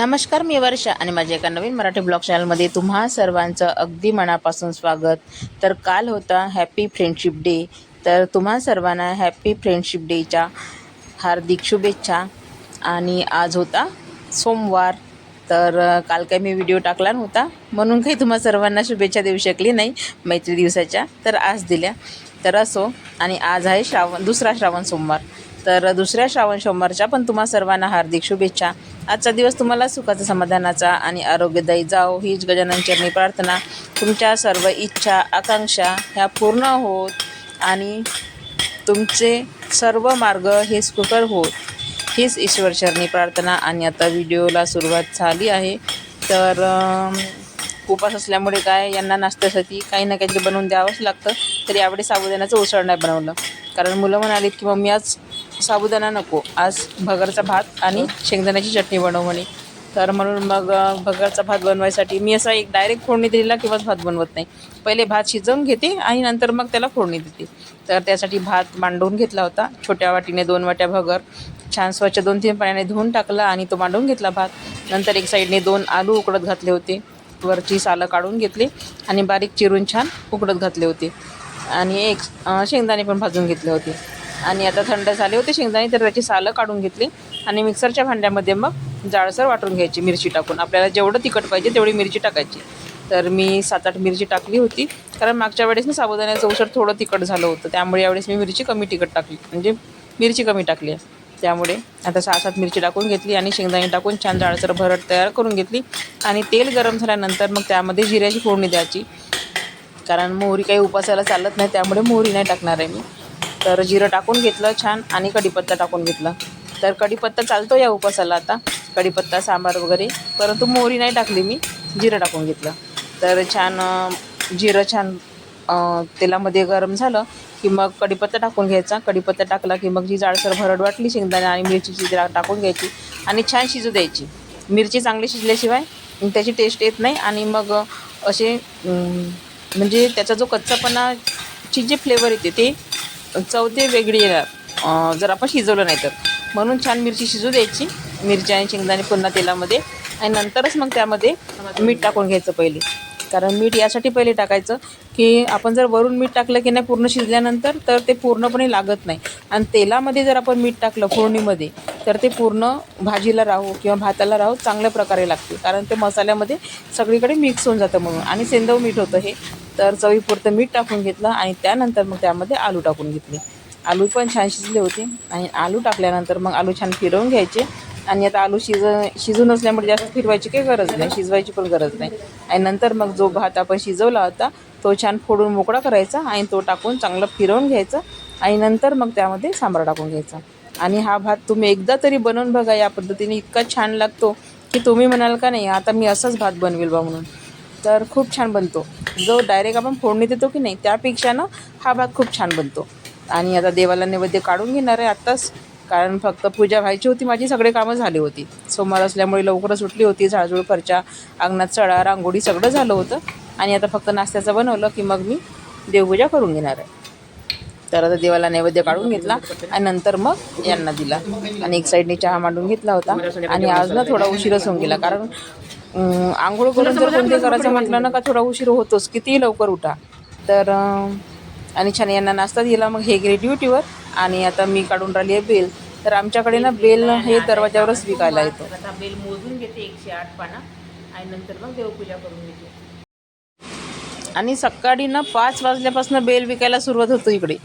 नमस्कार मी वर्षा आणि माझ्या एका नवीन मराठी ब्लॉग चॅनलमध्ये तुम्हा सर्वांचं अगदी मनापासून स्वागत. तर काल होता हॅपी फ्रेंडशिप डे तर तुम्हा सर्वांना हॅपी फ्रेंडशिप डेच्या हार्दिक शुभेच्छा. आणि आज होता सोमवार. तर काल काही मी व्हिडिओ टाकला नव्हता म्हणून काही तुम्हा सर्वांना शुभेच्छा देऊ शकली नाही मैत्री दिवसाच्या. तर आज दिल्या. तर असो आणि आज आहे श्रावण दुसरा श्रावण सोमवार. तर दुसऱ्या श्रावण सोमवारच्या पण तुम्हा सर्वांना हार्दिक शुभेच्छा. आजचा दिवस तुम्हाला सुखाचा समाधानाचा आणि आरोग्यदायी जाओ. हीच गजानन चरणी प्रार्थना. तुमच्या सर्व इच्छा आकांक्षा ह्या पूर्ण होत आणि तुमचे सर्व मार्ग हे सुकर होत. हीच ईश्वरचरणी प्रार्थना आणि आता व्हिडिओला सुरुवात झाली आहे. तर उपास असल्यामुळे काय यांना नाश्त्यासाठी काही ना काहीतरी बनवून द्यावंच लागतं. तर यावेळी साबुदाण्याचं उसळ नाही बनवलं. कारण मुलं म्हणालीत की मम्मी आज साबुदाणा नको. आज भगरचा भात आणि शेंगदाण्याची चटणी बनव म्हणे. तर म्हणून मग भगरचा भात बनवायसाठी मी असा एक डायरेक्ट फोडणी दिलेला किंवाच भात बनवत नाही. पहिले भात शिजवून घेते आणि नंतर मग त्याला फोडणी देते. तर त्यासाठी भात मांडवून घेतला होता. छोट्या वाटीने दोन वाट्या भगर छान स्वच्छ दोन तीन पाण्याने धुवून टाकला आणि तो मांडून घेतला भात. नंतर एक साईडने दोन आलू उकडत घातले होते. वरची सालं काढून घेतली आणि बारीक चिरून छान उकडत घातले होते. आणि एक शेंगदाणे पण भाजून घेतले होते. आणि आता थंड झाले होते शेंगदाणे तर त्याची सालं काढून घेतली आणि मिक्सरच्या भांड्यामध्ये मग जाळसर वाटून घ्यायची मिरची टाकून. आपल्याला जेवढं तिखट पाहिजे तेवढी मिरची टाकायची. तर मी सात आठ मिरची टाकली होती. कारण मागच्या वेळेस ना साबुदाण्याचं उसळ थोडं तिखट झालं होतं. त्यामुळे यावेळेस मी मिरची कमी तिखट टाकली. म्हणजे मिरची कमी टाकली. आहे त्यामुळे आता सहा सात मिरची टाकून घेतली आणि शेंगदाणे टाकून छान जाळसर भरट तयार करून घेतली. आणि तेल गरम झाल्यानंतर मग त्यामध्ये जिऱ्याची फोडणी द्यायची. कारण मोहरी काही उपासाला चालत नाही त्यामुळे मोहरी नाही टाकणार आहे मी. तर जिरं टाकून घेतलं छान आणि कढीपत्ता टाकून घेतला. तर कढीपत्ता चालतो या उपासाला आता. कढीपत्ता सांबार वगैरे. परंतु मोहरी नाही टाकली मी जिरं टाकून घेतलं. तर छान जिरं छान तेलामध्ये गरम झालं की मग कढीपत्ता टाकून घ्यायचा. कढीपत्ता टाकला की मग जी जाडसर भरड वाटली शेंगदाणे आणि मिरचीची जरा टाकून घ्यायची आणि छान शिजू द्यायची. मिरची चांगली शिजल्याशिवाय त्याची टेस्ट येत नाही आणि मग असे म्हणजे त्याचा जो कच्चापणाची जे फ्लेवर येते ते चवते वेगळी येणार. जर आपण शिजवलं नाही तर. म्हणून छान मिरची शिजू द्यायची. मिरची आणि शेंगदाणे पुन्हा तेलामध्ये. आणि नंतरच मग त्यामध्ये मीठ टाकून घ्यायचं पहिले. कारण मीठ यासाठी पहिले टाकायचं की आपण जर वरून मीठ टाकलं की नाही पूर्ण शिजल्यानंतर तर ते पूर्णपणे लागत नाही. आणि तेलामध्ये जर आपण मीठ टाकलं फोडणीमध्ये तर ते पूर्ण भाजीला राहू किंवा भाताला राहू चांगल्या प्रकारे लागते. कारण ते मसाल्यामध्ये सगळीकडे मिक्स होऊन जातं म्हणून. आणि सेंदव मीठ होतं हे. तर चवीपुरतं मीठ टाकून घेतलं आणि त्यानंतर मग त्यामध्ये आलू टाकून घेतले. आलू पण छान शिजले होते आणि आलू टाकल्यानंतर मग आलू छान फिरवून घ्यायचे. आणि आता आलू शिज शिजून असल्यामुळे जास्त फिरवायची काही गरज नाही शिजवायची पण गरज नाही. आणि नंतर मग जो भात आपण शिजवला होता तो छान फोडून मोकळा करायचा आणि तो टाकून चांगलं फिरवून घ्यायचा आणि नंतर मग त्यामध्ये सांबार टाकून घ्यायचा. आणि हा भात तुम्ही एकदा तरी बनवून बघा या पद्धतीने इतका छान लागतो की तुम्ही म्हणाल का नाही आता मी असाच भात बनवेल बा म्हणून. तर खूप छान बनतो. जो डायरेक्ट आपण फोडणी देतो की नाही त्यापेक्षा ना हा भात खूप छान बनतो. आणि आता देवाला नैवेद्य काढून घेणार आहे आत्ताच. कारण फक्त पूजा व्हायची होती माझी सगळे कामं झाली होती. सोमवार असल्यामुळे लवकरच सुटली होती झाडझूड खर्चा अंगणात चढा रांगोळी सगळं झालं होतं. आणि आता फक्त नाश्त्याचं बनवलं की मग मी देवपूजा करून घेणार आहे. तर आता देवाला नैवेद्य काढून घेतला आणि नंतर मग यांना दिला. आणि एक साईडने चहा मांडून घेतला होता. आणि आज ना थोडा उशीरच होऊन गेला. कारण आंघोळ करून जर कोणते करायचं म्हटलं ना का थोडा उशीर होतोच. कितीही लवकर उठा. तर आणि छान यांना नाश्ता दिला मग हे गेले ड्युटीवर आणि आता मी काढून राहिली आहे बेल. तर आमच्याकडे ना बेल हे दरवाज्यावरच विकायला येतो. आता बेल मोजून घेते एकशे आठ पाना आणि नंतर मग देवपूजा करून घेते. आणि सकाळी ना पाच वाजल्यापासून बेल विकायला सुरुवात होतो इकडे.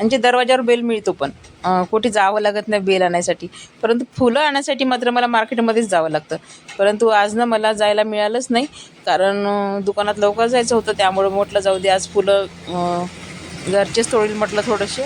म्हणजे दरवाजावर बेल मिळतो पण. कुठे जावं लागत नाही बेल आणायसाठी. परंतु फुलं आणण्यासाठी मात्र मला मार्केटमध्येच जावं लागतं. परंतु आज ना मला जायला मिळालंच नाही. कारण दुकानात लवकर जायचं होतं. त्यामुळं म्हटलं जाऊ दे आज फुलं घरचेच तोडील म्हटलं थोडेसे.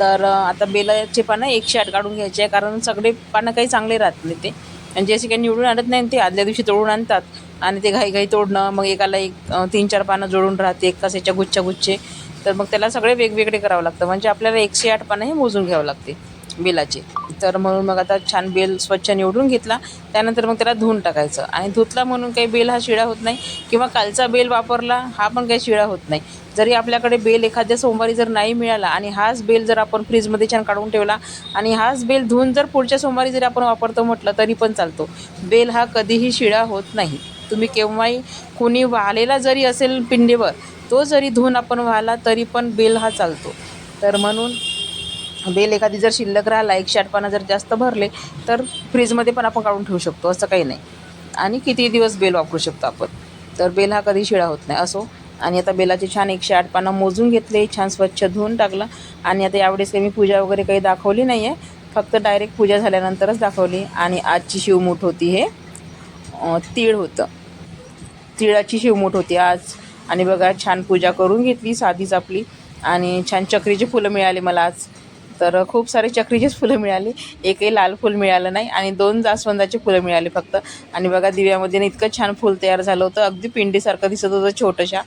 तर आता बेलाचे पानं एकशे आठ काढून घ्यायचे आहे. कारण सगळे पानं काही चांगले राहत नाही ते. आणि जे असे काही निवडून आणत नाही ते आदल्या दिवशी तोडून आणतात. आणि ते घाई घाई तोडणं मग एकाला एक तीन चार पानं जोडून राहते. एकाच याच्या गुच्छा गुच्छे तर मग त्याला सगळे वेगवेगळे करावं लागतं. म्हणजे आपल्याला एकशे आठ पानं हे मोजून घ्यावं लागते बेलाचे. तर म्हणून मग आता छान बेल स्वच्छ निवडून घेतला. त्यानंतर मग त्याला धुवून टाकायचं. आणि धुतला म्हणून काही बेल हा शिळा होत नाही. किंवा कालचा बेल वापरला हा पण काही शिळा होत नाही. जरी आपल्याकडे बेल एखाद्या सोमवारी जर नाही मिळाला आणि हाच बेल जर आपण फ्रीजमध्ये छान काढून ठेवला आणि हाच बेल धुवून जर पुढच्या सोमवारी जरी आपण वापरतो म्हटलं तरी पण चालतो. बेल हा कधीही शिळा होत नाही. तुम्ही केव्हाही कुणी वाळलेला जरी असेल पिंडीवर तो जरी धुवून आपण वाहला तरी पण बेल हा चालतो. तर म्हणून बेल एखादी जर शिल्लक राहिला एक पानं जर जास्त भरले तर फ्रीजमध्ये पण आपण काढून ठेवू शकतो असं काही नाही. आणि किती दिवस बेल वापरू शकतो आपण? तर बेल हा कधी शिळा होत नाही असो. आणि आता बेलाचे छान एकशे आठ पानं मोजून घेतले छान स्वच्छ धुवून टाकलं. आणि आता यावेळेस काही मी पूजा वगैरे काही दाखवली नाही आहे फक्त डायरेक्ट पूजा झाल्यानंतरच दाखवली. आणि आजची शिवमूठ होती हे तीळ होतं. तिळाची शिवमूठ होती आज. आणि बघा छान पूजा करून घेतली साधीच आपली. आणि छान चक्रीची फुलं मिळाली मला आज. तर खूप सारे चक्रीचीच फुलं मिळाली. एकही लाल फुल मिळालं नाही आणि दोन जास्वंदाची फुलं मिळाली फक्त. आणि बघा दिव्यामध्ये ना इतकं छान फुल तयार झालं होतं. अगदी पिंडीसारखं दिसत होतं छोटंशा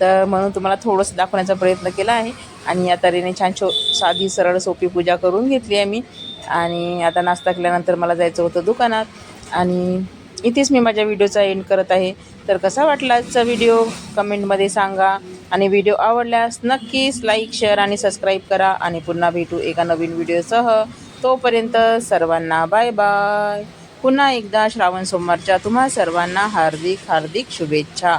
तर म्हणून तुम्हाला थोडंसं दाखवण्याचा प्रयत्न केला आहे. आणि या तऱ्हेने छान छो साधी सरळ सोपी पूजा करून घेतली आहे मी. आणि आता नाश्ता केल्यानंतर मला जायचं होतं दुकानात. आणि इथेच मी माझ्या व्हिडिओचा एंड करत आहे. तर कसा वाटला आजचा व्हिडिओ? कमेंटमध्ये सांगा. आणि व्हिडिओ आवडल्यास नक्कीच लाईक शेअर आणि सबस्क्राईब करा. आणि पुन्हा भेटू एका नवीन व्हिडिओसह. तोपर्यंत सर्वांना बाय बाय पुन्हा एकदा श्रावण सोमवारच्या तुम्हा सर्वांना हार्दिक हार्दिक शुभेच्छा.